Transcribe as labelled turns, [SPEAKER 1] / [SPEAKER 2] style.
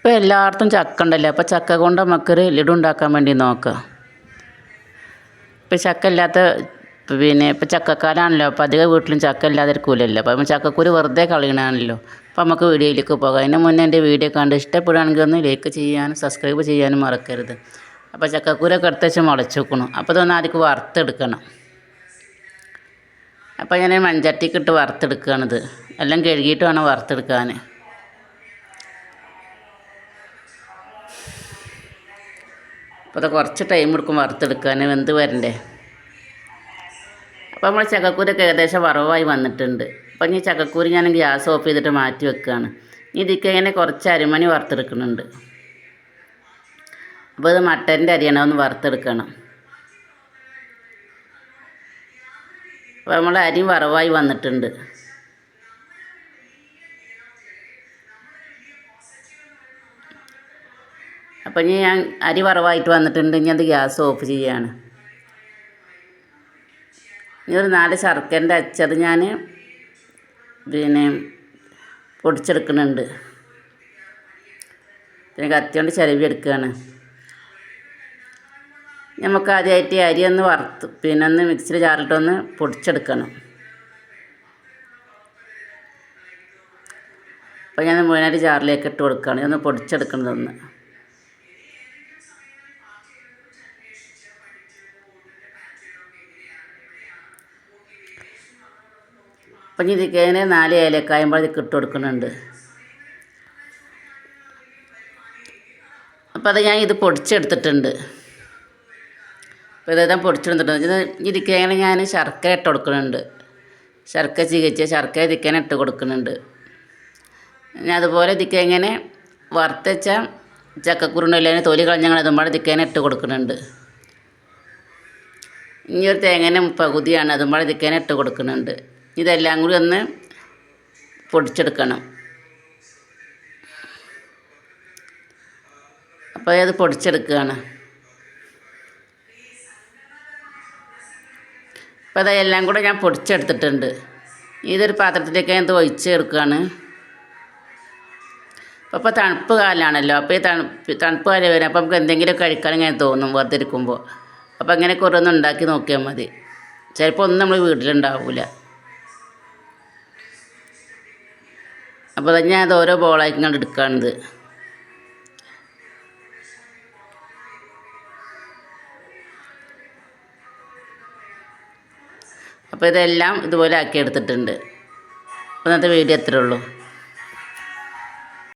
[SPEAKER 1] ഇപ്പോൾ എല്ലായിടത്തും ചക്ക ഉണ്ടല്ലോ അപ്പോൾ ചക്ക കൊണ്ട് നമുക്കൊരു ലഡു ഉണ്ടാക്കാൻ വേണ്ടി നോക്കുക ഇപ്പോൾ ചക്ക ഇല്ലാത്ത പിന്നെ ഇപ്പോൾ ചക്കക്കാലാണല്ലോ അപ്പോൾ അധികം വീട്ടിലും ചക്ക ഇല്ലാതെ ഇരിക്കൂലല്ലോ അപ്പോൾ ചക്കക്കുരു വെറുതെ കളയണാണല്ലോ അപ്പോൾ നമുക്ക് വീഡിയോയിലേക്ക് പോകാം. അതിന് മുന്നേ എന്റെ വീഡിയോ കണ്ട് ഇഷ്ടപ്പെടുകയാണെങ്കിൽ ഒന്ന് ലൈക്ക് ചെയ്യാനും സബ്സ്ക്രൈബ് ചെയ്യാനും മറക്കരുത്. അപ്പോൾ ചക്കക്കുരൊക്കെ എടുത്ത് വെച്ച് മുളച്ച് വെക്കണം. അപ്പോൾ ഇതൊന്ന് ആദ്യം വറുത്തെടുക്കണം. അപ്പോൾ ഞാൻ മൺചട്ടിക്കിട്ട് വറുത്തെടുക്കുകയാണിത്. എല്ലാം കഴുകിയിട്ട് വേണം വറുത്തെടുക്കാൻ. അപ്പോൾ അത് കുറച്ച് ടൈം എടുക്കും വറുത്തെടുക്കാൻ വെന്ത് വരണ്ടേ? അപ്പോൾ നമ്മൾ ചക്കക്കൂരൊക്കെ ഏകദേശം വറവായി വന്നിട്ടുണ്ട്. അപ്പോൾ ഇനി ചക്കക്കൂര് ഞാൻ ഗ്യാസ് ഓഫ് ചെയ്തിട്ട് മാറ്റി വെക്കുകയാണ് ഇതിക്ക് ഇങ്ങനെ കുറച്ച് അരിമണി വറുത്തെടുക്കുന്നുണ്ട്. അപ്പോൾ ഇത് മട്ടന്റെ അരിയാണ് ഒന്ന് വറുത്തെടുക്കണം. അപ്പോൾ നമ്മൾ അരി വറവായി വന്നിട്ടുണ്ട്. അപ്പം ഇനി ഞാൻ അരി വറവായിട്ട് വന്നിട്ടുണ്ട്. ഇനി അത് ഗ്യാസ് ഓഫ് ചെയ്യാണ്. ഇനി ഒരു നാല് ശർക്കരന്റെ അച്ചത് ഞാൻ പിന്നെ പൊടിച്ചെടുക്കുന്നുണ്ട്. പിന്നെ കത്തി കൊണ്ട് ചിരവി എടുക്കുകയാണ് നമുക്ക് ആദ്യമായിട്ട് അരി ഒന്ന് വറുത്ത് പിന്നെ ഒന്ന് മിക്സിയിൽ ചാറിട്ടൊന്ന് പൊടിച്ചെടുക്കണം. അപ്പോൾ ഞാൻ മുഴുവനായിട്ട് ജാറിലേക്ക് ഇട്ട് കൊടുക്കുകയാണ്. ഒന്ന് പൊടിച്ചെടുക്കണതൊന്ന്. അപ്പം ഇതിക്കേനെ നാല് ഏലക്കായുമ്പോൾ അത് ഇട്ട് കൊടുക്കുന്നുണ്ട് അപ്പോൾ അത് ഞാൻ ഇത് പൊടിച്ചെടുത്തിട്ടുണ്ട്. അപ്പോൾ ഇതെല്ലാം പൊടിച്ചെടുത്തിട്ടുണ്ട്. ഇത് ഇതിക്കേനെ ഞാൻ ശർക്കര ഇട്ട് കൊടുക്കുന്നുണ്ട് ശർക്കര ചികിച്ച ശർക്കര ഇതിക്കേനെ ഇട്ട് കൊടുക്കുന്നുണ്ട് ഞാൻ അതുപോലെ ഇതിക്കേങ്ങനെ വറുത്തച്ച ചക്കക്കുരുണ്ടല്ലേ തൊലി കളഞ്ഞങ്ങൾ അതുമ്പോൾ ഇതിക്കേനെ ഇട്ട് കൊടുക്കുന്നുണ്ട് ഇനി ഒരു തേങ്ങനെ പകുതിയാണ് അതുമ്പോൾ ഇതിക്കേനെ ഇട്ട് കൊടുക്കുന്നുണ്ട് ഇതെല്ലാം കൂടി ഒന്ന് പൊടിച്ചെടുക്കണം. അപ്പോൾ അത് പൊടിച്ചെടുക്കുകയാണ്. അപ്പോൾ അതെല്ലാം കൂടെ ഞാൻ പൊടിച്ചെടുത്തിട്ടുണ്ട്. ഇതൊരു പാത്രത്തിലേക്ക് ഞാൻ ഒഴിച്ച് ചേർക്കുകയാണ്. അപ്പോൾ തണുപ്പ് കാലമാണല്ലോ അപ്പോൾ ഈ തണുപ്പ് തണുപ്പ് കാലം വരും അപ്പോൾ നമുക്ക് എന്തെങ്കിലും കഴിക്കാൻ ഇങ്ങനെ തോന്നും വെറുതെ ഇരിക്കുമ്പോൾ. അപ്പോൾ അങ്ങനെ കുറേ ഒന്ന് ഉണ്ടാക്കി നോക്കിയാൽ മതി. ചിലപ്പോൾ ഒന്നും നമ്മൾ വീട്ടിലുണ്ടാവില്ല അപ്പോൾ ഞാൻ അത് ഓരോ ബോളായി ഇങ്ങോട്ട് അപ്പോൾ ഇതെല്ലാം ഇതുപോലെ ആക്കി എടുത്തിട്ടുണ്ട് അപ്പോൾ ഇന്നത്തെ വീഡിയോ എത്ര ഉള്ളൂ.